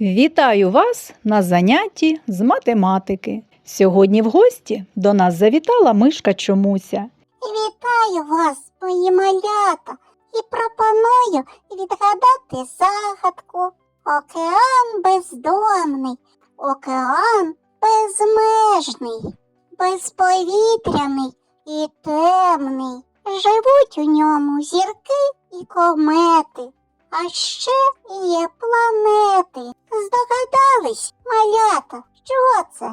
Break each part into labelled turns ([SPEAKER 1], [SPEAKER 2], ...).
[SPEAKER 1] Вітаю вас на занятті з математики. Сьогодні в гості до нас завітала мишка Чомуся.
[SPEAKER 2] Вітаю вас, мої малята, і пропоную відгадати загадку. Океан бездомний, океан безмежний, безповітряний і темний. Живуть у ньому зірки і комети, а ще є планети. Здогадались, малята, що це?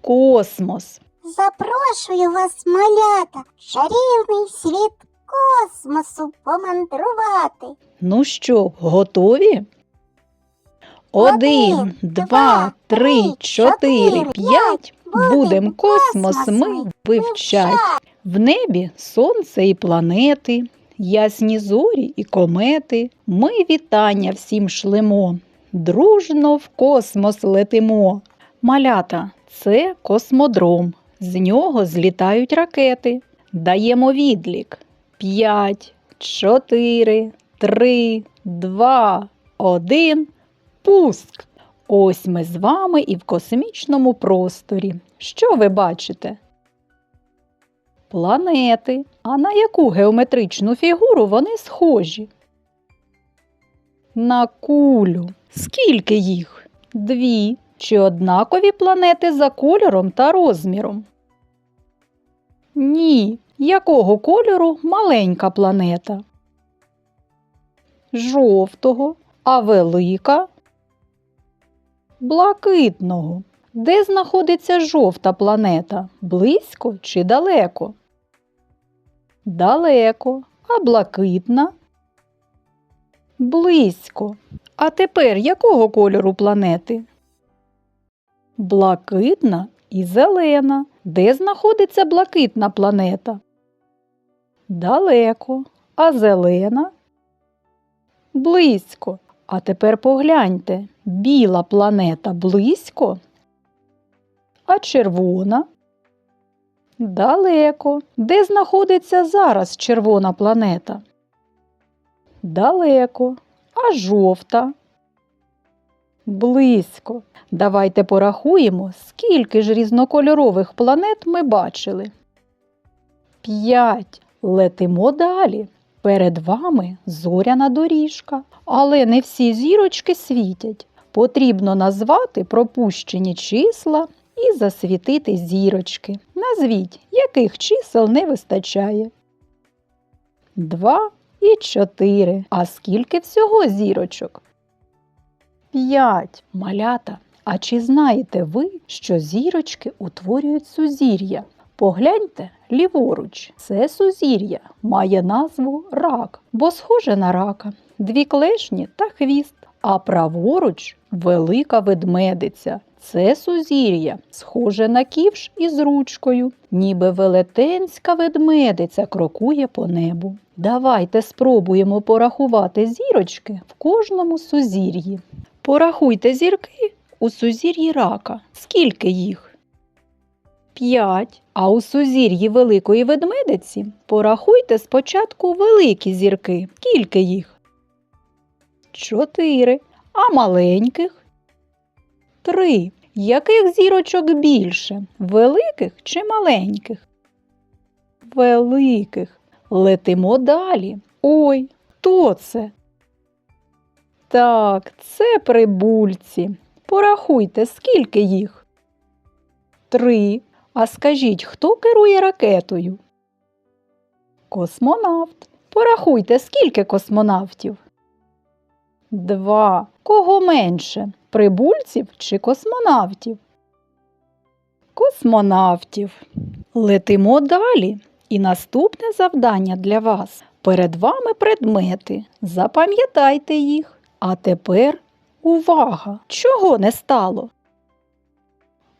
[SPEAKER 1] Космос.
[SPEAKER 2] Запрошую вас, малята, в чарівний світ космосу помандрувати.
[SPEAKER 1] Ну що, готові? Один, два, три, чотири, п'ять. Будем космос ми вивчать. В небі сонце і планети, ясні зорі і комети. Ми вітання всім шлемо. Дружно в космос летимо. Малята це космодром. З нього злітають ракети. Даємо відлік. П'ять, чотири, три, два, один. Пуск. Ось ми з вами і в космічному просторі. Що ви бачите? Планети. А на яку геометричну фігуру вони схожі? На кулю. Скільки їх? Дві. Чи однакові планети за кольором та розміром? Ні. Якого кольору маленька планета? Жовтого, а велика? Блакитного. Де знаходиться жовта планета? Близько чи далеко? Далеко. А блакитна? Близько. А тепер якого кольору планети? Блакитна і зелена. Де знаходиться блакитна планета? Далеко. А зелена? Близько. А тепер погляньте, біла планета близько, а червона далеко. Де знаходиться зараз червона планета? Далеко. А жовта? Близько. Давайте порахуємо, скільки ж різнокольорових планет ми бачили. П'ять. Летимо далі. Перед вами зоряна доріжка, але не всі зірочки світять. Потрібно назвати пропущені числа і засвітити зірочки. Назвіть, яких чисел не вистачає. Два і чотири. А скільки всього зірочок? П'ять. Малята. А чи знаєте ви, що зірочки утворюють сузір'я? Погляньте ліворуч. Це сузір'я має назву рак, бо схоже на рака, дві клешні та хвіст. А праворуч велика ведмедиця. Це сузір'я, схоже на ківш із ручкою, ніби велетенська ведмедиця крокує по небу. Давайте спробуємо порахувати зірочки в кожному сузір'ї. Порахуйте зірки у сузір'ї рака. Скільки їх? П'ять. А у сузір'ї великої ведмедиці порахуйте спочатку великі зірки. Скільки їх? Чотири. А маленьких? Три. Яких зірочок більше? Великих чи маленьких? Великих. Летимо далі. Ой, хто це? Так, це прибульці. Порахуйте, скільки їх? Три. А скажіть, хто керує ракетою? Космонавт. Порахуйте, скільки космонавтів? Два. Кого менше? Прибульців чи космонавтів? Космонавтів. Летимо далі. І наступне завдання для вас. Перед вами предмети. Запам'ятайте їх. А тепер увага! Чого не стало?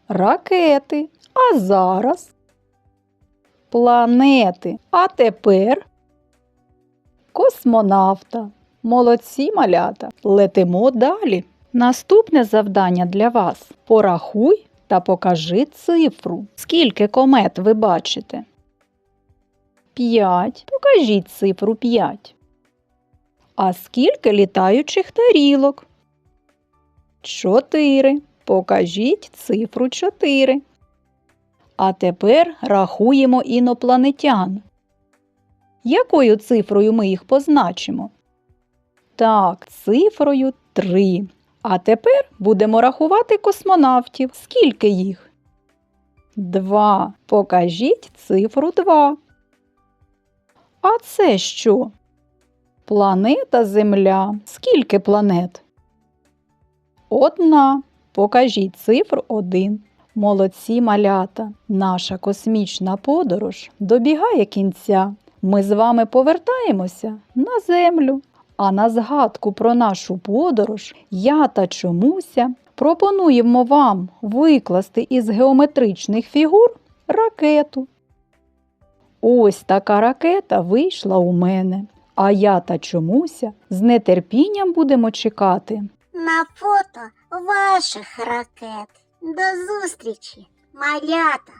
[SPEAKER 1] Ракети. А зараз планети. А тепер космонавта. Молодці малята. Летимо далі. Наступне завдання для вас. Порахуй та покажи цифру. Скільки комет ви бачите? П'ять. Покажіть цифру 5. А скільки літаючих тарілок? Чотири. Покажіть цифру чотири. А тепер рахуємо інопланетян. Якою цифрою ми їх позначимо? Так, цифрою 3. А тепер будемо рахувати космонавтів. Скільки їх? Два. Покажіть цифру 2. А це що? Планета Земля. Скільки планет? Одна. Покажіть цифру 1. Молодці малята. Наша космічна подорож добігає кінця. Ми з вами повертаємося на землю. А на згадку про нашу подорож я та чомуся пропонуємо вам викласти із геометричних фігур ракету. Ось така ракета вийшла у мене, а я та чомуся з нетерпінням будемо чекати.
[SPEAKER 2] На фото ваших ракет. До зустрічі, малята!